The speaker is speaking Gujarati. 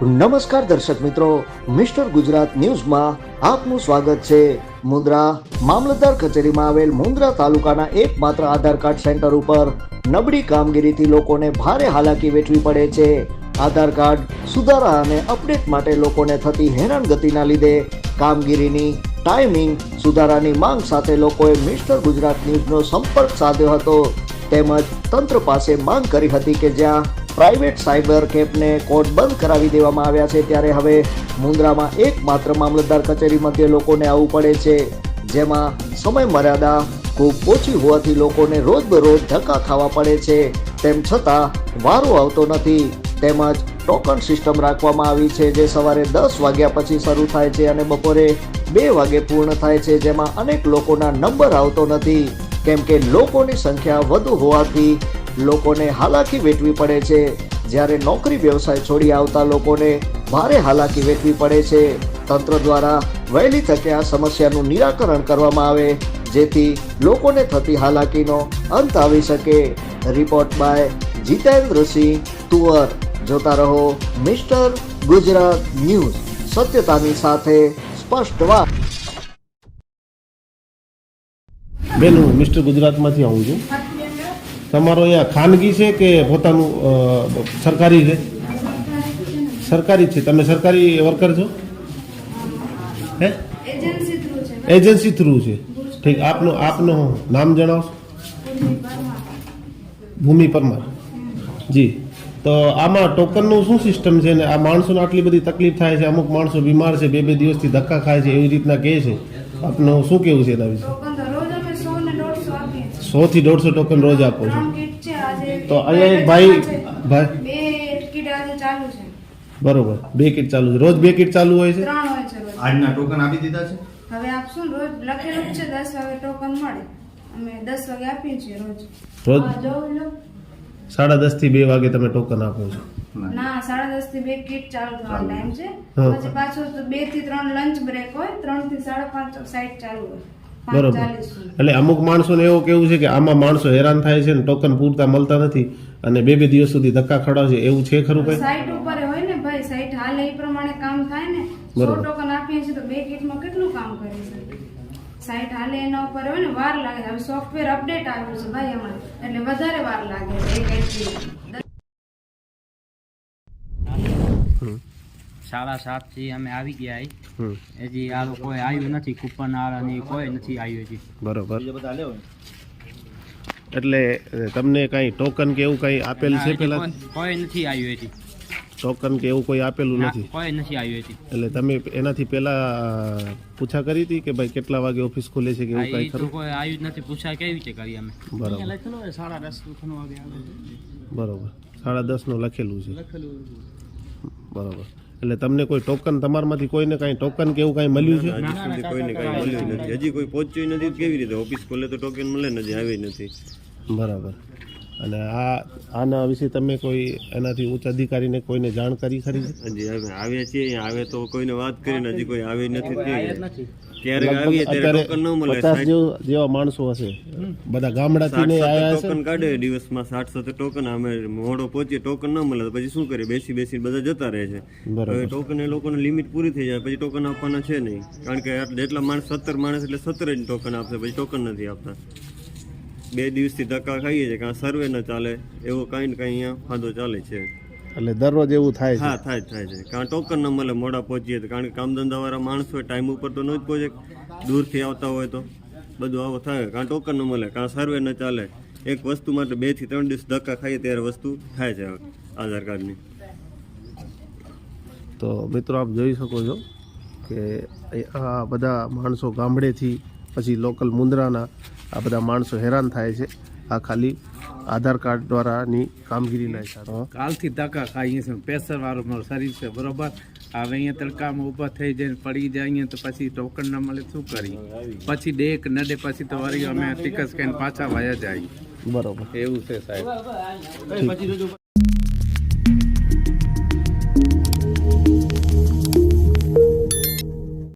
નમસ્કાર દર્શક મિત્રો, મિસ્ટર ગુજરાત ન્યૂઝમાં આપનું સ્વાગત છે. મુન્દ્રા મામલતદાર કચેરીમાં આવેલ મુન્દ્રા તાલુકાના એકમાત્ર આધાર કાર્ડ સેન્ટર ઉપર નબળી કામગીરીથી લોકોને ભારે હાલાકી વેઠવી પડે છે. આધાર કાર્ડ સુધારા અને અપડેટ માટે લોકોને થતી હેરાનગતિના લીધે કામગીરીની ટાઈમિંગ સુધારાની માંગ સાથે લોકોએ મિસ્ટર ગુજરાત ન્યૂઝનો સંપર્ક સાધ્યો હતો. તેમજ તંત્ર પાસે માંગ કરી હતી કે જ્યાં પ્રાઇવેટ સાયબર કેફને કોર્ટ બંધ કરાવી દેવામાં આવ્યા છે ત્યારે હવે મુન્દ્રામાં એકમાત્ર મામલતદાર કચેરી મધ્યે લોકોને આવવું પડે છે, જેમાં સમય મર્યાદા ખૂબ ઓછી હોવાથી લોકોને રોજબરોજ ધક્કા ખાવા પડે છે. તેમ છતાં, વારો આવતો નથી. તેમજ ટોકન સિસ્ટમ રાખવામાં આવી છે, જે સવારે દસ વાગ્યા પછી શરૂ થાય છે અને બપોરે બે વાગે પૂર્ણ થાય છે, જેમાં અનેક લોકોના નંબર આવતો નથી. કેમ કે લોકોની સંખ્યા વધુ હોવાથી લોકોને હાલાકી વેઠવી પડે છે. જ્યારે નોકરી વ્યવસાય છોડી આવતા લોકોને ભારે હાલાકી વેઠવી પડે છે. તંત્ર દ્વારા વહેલી તકે આ સમસ્યાનું નિરાકરણ કરવામાં આવે, જેથી લોકોને થતી હાલાકીનો અંત આવી શકે. Report by Jitendrasinh Tuvar. જોતા રહો મિસ્ટર ગુજરાત ન્યૂઝ. સત્યતાની સાથે સ્પષ્ટ વાત. બેન, હું મિસ્ટર ગુજરાતમાંથી આવું છું. તમારો અહીંયા ખાનગી છે કે પોતાનું સરકારી છે? સરકારી છે. તમે સરકારી વર્કર છો? હે? એજન્સી થ્રુ છે. ઠીક. આપનું આપનું નામ જણાવશો? ભૂમિ પરમાર. જી. તો આમાં ટોકનનું શું સિસ્ટમ છે ને આ માણસોને આટલી બધી તકલીફ થાય છે? અમુક માણસો બીમાર છે બે બે દિવસથી ધક્કા ખાય છે એવી રીતના કહે છે. આપનું શું કેવું છે એના વિશે ટોકન તો રોજ અમે સો ને દોઢસો આપીએ છીએ સો થી દોઢસો ટોકન રોજ આપો છો. છે આજે તો અહીંયા એક ભાઈ ભાઈ આજે ચાલુ છે. બરોબર બે કિટ ચાલુ છે. રોજ બે કિટ ચાલુ હોય છે? ત્રણ હોય છે રોજ. આજના ટોકન આપી દીધા છે? હવે આપશું રોજ લખેલું જ છે દસ વાગે ટોકન મળે. અમે દસ વાગે આપીએ છીએ રોજ. રોજ? સાડા દસથી બે વાગે તમે ટોકન આપો છો. ના. સાડા દસથી બે કિટ ચાલુ થવાનો ટાઈમ છે. પછી પાછો તો બેથી ત્રણ લંચ બ્રેક હોય ત્રણથી સાડા પાંચ સાઈડ ચાલુ હોય. બરોબર. એટલે અમુક માણસોને એવું કેવું છે કે આમાં માણસો હેરાન થાય છે ને ટોકન પૂરતા મળતા નથી અને બે બે દિવસ સુધી ધક્કા ખવડાવે છે એવું છે ખરું કઈ? સાઈટ ઉપર હોય ને ભાઈ સાઈટ હાલે એ પ્રમાણે કામ થાય ને સો બરોબર. ટોકન આપીએ છીએ તો બે કિટમાં કેટલું કામ કરી શકે સાઈટ હાલે એના ઉપર હોય ને વાર લાગે. હવે સોફ્ટવેર અપડેટ આવ્યું છે ભાઈ હમણાં એટલે વધારે વાર લાગે છે એક. સાડા સાતથી અમે આવી ગયા હજી આ કોઈ આવ્યું નથી કૂપન વાળા ની કોઈ નથી આવ્યું હજી. બરોબર. બધા લેવો એટલે તમને કઈ ટોકન કે એવું કઈ આપેલ છે પેલા? કોઈ- નથી આવ્યું હજી. ટોકન કે એવું કોઈ આપેલું નથી? કોઈ નથી આવ્યું હજી. એટલે તમે એનાથી પેલા પૂછા કરી હતી કે ભાઈ કેટલા વાગે ઓફિસ ખુલે છે કે એવું કઈ ખરું? કોઈ આવ્યું નથી પૂછા કેવી રીતે કરી અમે. બરોબર. સાડા દસ બરોબર. સાડા દસનું લખેલું છે બરોબર. એટલે તમને કોઈ ટોકન તમારામાંથી કોઈને કાંઈ ટોકન કે એવું કાંઈ મળ્યું છે? હજી સુધી કોઈને કાંઈ મળ્યું નથી. હજી કોઈ પહોંચ્યું નથી કેવી રીતે? ઓફિસ ખોલે તો ટોકન મળે નથી આવી નથી. બરાબર. અને આ આના વિશે તમે કોઈ એનાથી ઉચ્ચ અધિકારીને કોઈને જાણ કરી ખરી છે? હજી આવ્યા છીએ અહીંયા આવે તો કોઈને વાત કરીને હજી કોઈ આવી નથી. પચાસ જેવા માણસો હશે. બધા ગામડાથી ને આયા હશે ટોકન કાઢે દિવસમાં સાઠ સત્તર ટોકન અમે મોડો પહોંચીએ ટોકન ન મળે તો પછી શું કરીએ? બેસી બેસી બધા જતા રહે છે. હવે ટોકન એ લોકોને લિમિટ પૂરી થઈ જાય પછી ટોકન આપવાના છે નહીં. કારણ કે જેટલા માણસ સત્તર માણસ એટલે સત્તર જ ટોકન આપશે પછી ટોકન નથી આપતા. બે દિવસથી ધક્કા ખાઈએ છીએ કાં સર્વે ન ચાલે એવો કાંઈ ને કાંઈ અહીંયા ફાંદો ચાલે છે. એટલે દરરોજ એવું થાય હા થાય થાય છે કારણ ટોકન ન મળે મોડા પહોંચીએ તો કારણ કે કામ ધંધાવાળા માણસો હોય ટાઈમ ઉપર તો ન જ પહોંચે દૂરથી આવતા હોય તો બધું આવો થાય. કારણ ટોકન ન મળે કારણ સર્વે ન ચાલે. એક વસ્તુ માટે બેથી ત્રણ દિવસ ધક્કા ખાઈએ ત્યારે વસ્તુ થાય છે આધાર કાર્ડની. તો મિત્રો આપ જોઈ શકો છો કે આ બધા માણસો ગામડેથી પછી લોકલ મુંદ્રાના આ બધા માણસો હેરાન થાય છે. આ ખાલી આધાર કાર્ડ દ્વારાની કામગીરીના હિસાબે. કાલથી ધક્કા ખાઈએ છીએ પ્રેશર વાળું મારું શરીર છે બરોબર? હવે અહીંયા તડકામાં ઊભા થઈ જાય પડી જાય તો પછી ટોકન ના મળે શું કરીએ? પછી ડે ન ડે પછી તો વળી અમે ટિકસ કહીને પાછા વાયા જાય. બરોબર. એવું છે સાહેબ.